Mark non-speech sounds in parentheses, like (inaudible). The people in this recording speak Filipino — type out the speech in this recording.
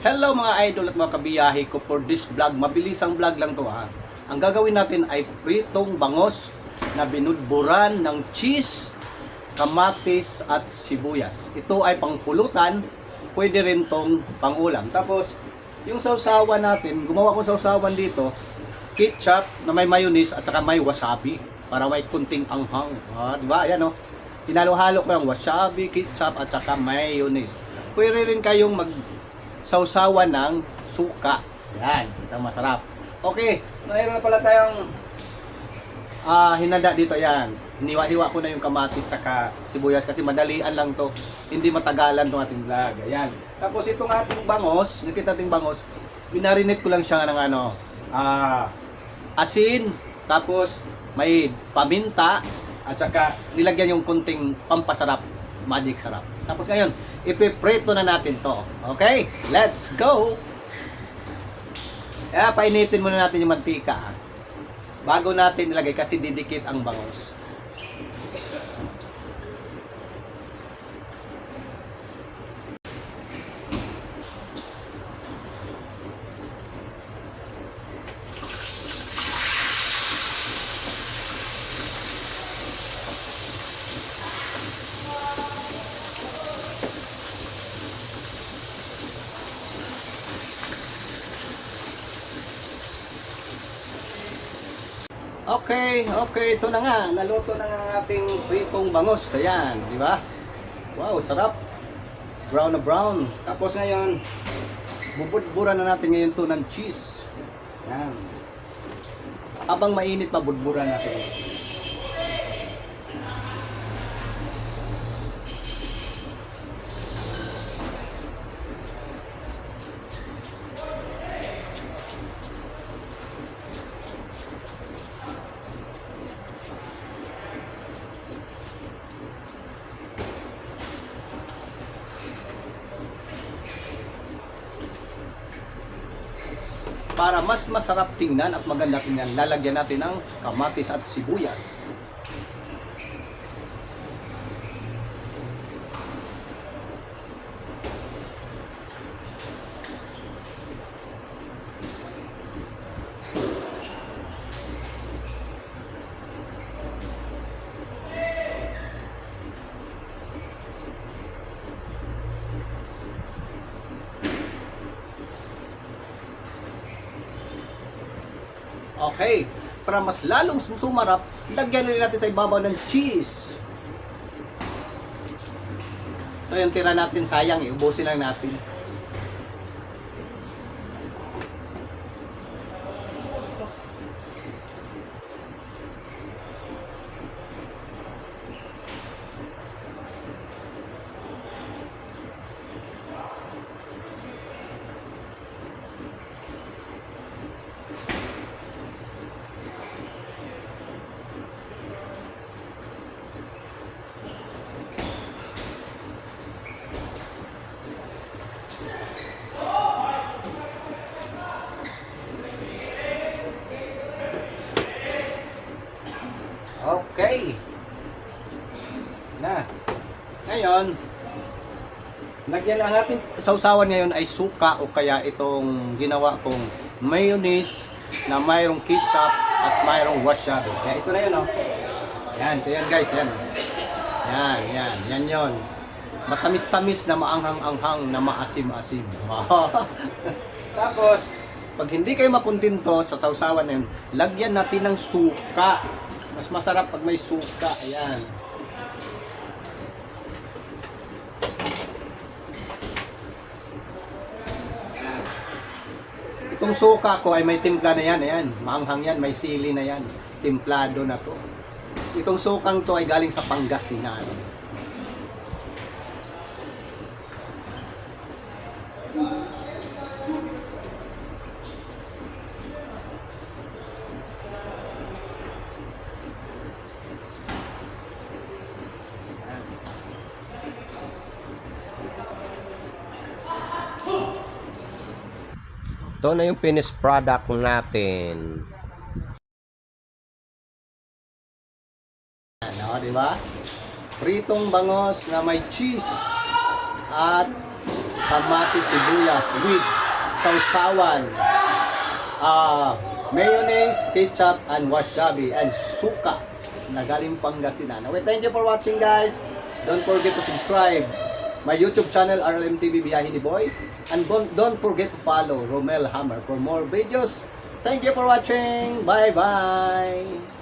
Hello mga idol at mga kabiyahe ko for this vlog. Mabilisang vlog lang to ha. Ang gagawin natin ay pritong bangos na binudburan ng cheese, kamatis at sibuyas. Ito ay pangpulutan, pwede rin tong pangulam. Tapos, yung sausawan natin, gumawa ko sausawan dito, ketchup na may mayonnaise at saka may wasabi para may kunting anghang. Ah, di ba? Ayan oh. Hinalo-halo ko yung wasabi, ketchup at saka mayonnaise. Pwede rin kayong mag sausawan ng suka. Yan, ito masarap. Okay, mayroon na pala tayong ah hinanda dito yan. Hiniwa-hiwa ko na yung kamatis saka sibuyas kasi madalian lang to. Hindi matagalan tong ating vlog. Ayan. Tapos itong ating bangos, nakita ating bangos, binarinate ko lang siya ng ano, ah asin, tapos may paminta, at saka nilagyan yung kunting pampasarap, magic sarap. Tapos ngayon, ipipreto na natin to. Okay? Let's go! Kaya painitin muna natin yung mantika. Bago natin ilagay kasi didikit ang bangos. Okay, okay, ito na nga. Naluto na nga ating pritong bangos. Ayan, di ba? Wow, sarap. Brown na brown. Tapos ngayon, bubudburan na natin ngayon to ng cheese. Ayan. Habang mainit pa, budburan natin. Para mas masarap tingnan at maganda tingnan, lalagyan natin ng kamatis at sibuyas. Okay. Para mas lalong sumarap, lagyan rin natin sa ibabaw ng cheese. Ito yung tira natin sayang eh. Ubusin lang natin. Ngayon, lagyan ang ating sausawan ngayon ay suka o kaya itong ginawa kong mayonnaise na mayroong ketchup at mayroong wasabi. Kaya ito na yun, oh. Yan, ito yan guys, yan. Yan, yan, yan yon. Matamis-tamis na maanghang-anghang na maasim-asim. (laughs) Tapos, pag hindi kayo makuntinto sa sausawan na yun, lagyan natin ng suka. Mas masarap pag may suka. Ayan. Itong suka ko ay may timpla na yan. Ayan. Maanghang yan. May sili na yan. Timplado na to. Itong sukang to ay galing sa Pangasinan. Ito na yung finished product natin. Ano, di ba? Pritong bangos na may cheese at kamatis, sibuyas with sausawan, ah mayonnaise, ketchup, and wasabi, and suka na galing Pangasinan. Okay, thank you for watching guys. Don't forget to subscribe my YouTube channel RLMTV Biyahe ni Boy. And don't, forget to follow Romel Hammer for more videos. Thank you for watching. Bye-bye.